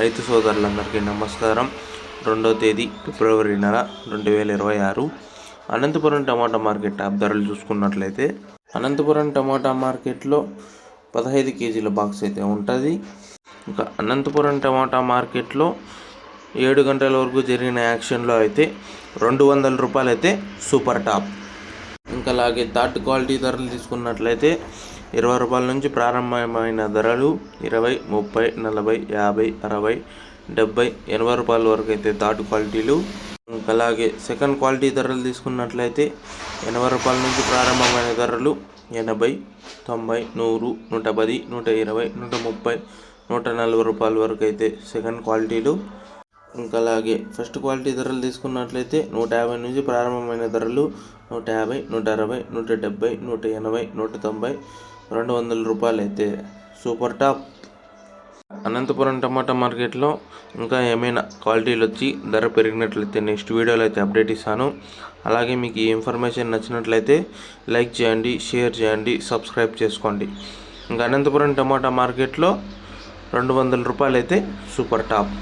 రైతు సోదరులందరికీ నమస్కారం. రెండో తేదీ ఫిబ్రవరి నెల రెండు వేల ఇరవై ఆరు. అనంతపురం టమాటా మార్కెట్ టాప్ ధరలు చూసుకున్నట్లయితే అనంతపురం టమాటా మార్కెట్లో పదహైదు కేజీల బాక్స్ అయితే ఉంటుంది. ఇంకా అనంతపురం టమాటా మార్కెట్లో ఏడు గంటల వరకు జరిగిన యాక్షన్లో అయితే రెండు వందల రూపాయలు అయితే సూపర్ టాప్. ఇంకా అలాగే థర్డ్ క్వాలిటీ ధరలు తీసుకున్నట్లయితే ఇరవై రూపాయల నుంచి ప్రారంభమైన ధరలు ఇరవై ముప్పై నలభై యాభై అరవై డెబ్బై ఎనభై రూపాయల వరకు అయితే థర్డ్ క్వాలిటీలు. ఇంకా అలాగే సెకండ్ క్వాలిటీ ధరలు తీసుకున్నట్లయితే ఎనభై రూపాయల నుంచి ప్రారంభమైన ధరలు ఎనభై తొంభై నూరు నూట పది నూట ఇరవై నూట ముప్పై నూట నలభై రూపాయల వరకు అయితే సెకండ్ క్వాలిటీలు. ఇంకా అలాగే ఫస్ట్ క్వాలిటీ ధరలు తీసుకున్నట్లయితే నూట యాభై నుంచి ప్రారంభమైన ధరలు నూట యాభై నూట అరవై నూట డెబ్బై నూట ఎనభై నూట తొంభై రెండు వందల రూపాయలు అయితే సూపర్ టాప్. అనంతపురం టమాటా మార్కెట్లో ఇంకా ఏమైనా క్వాలిటీలు వచ్చి ధర పెరిగినట్లయితే నెక్స్ట్ వీడియోలో అయితే అప్డేట్ ఇస్తాను. అలాగే మీకు ఈ ఇన్ఫర్మేషన్ నచ్చినట్లయితే లైక్ చేయండి షేర్ చేయండి సబ్స్క్రైబ్ చేసుకోండి. ఇంకా అనంతపురం టమాటా మార్కెట్లో రెండు వందల రూపాయలు అయితే సూపర్ టాప్.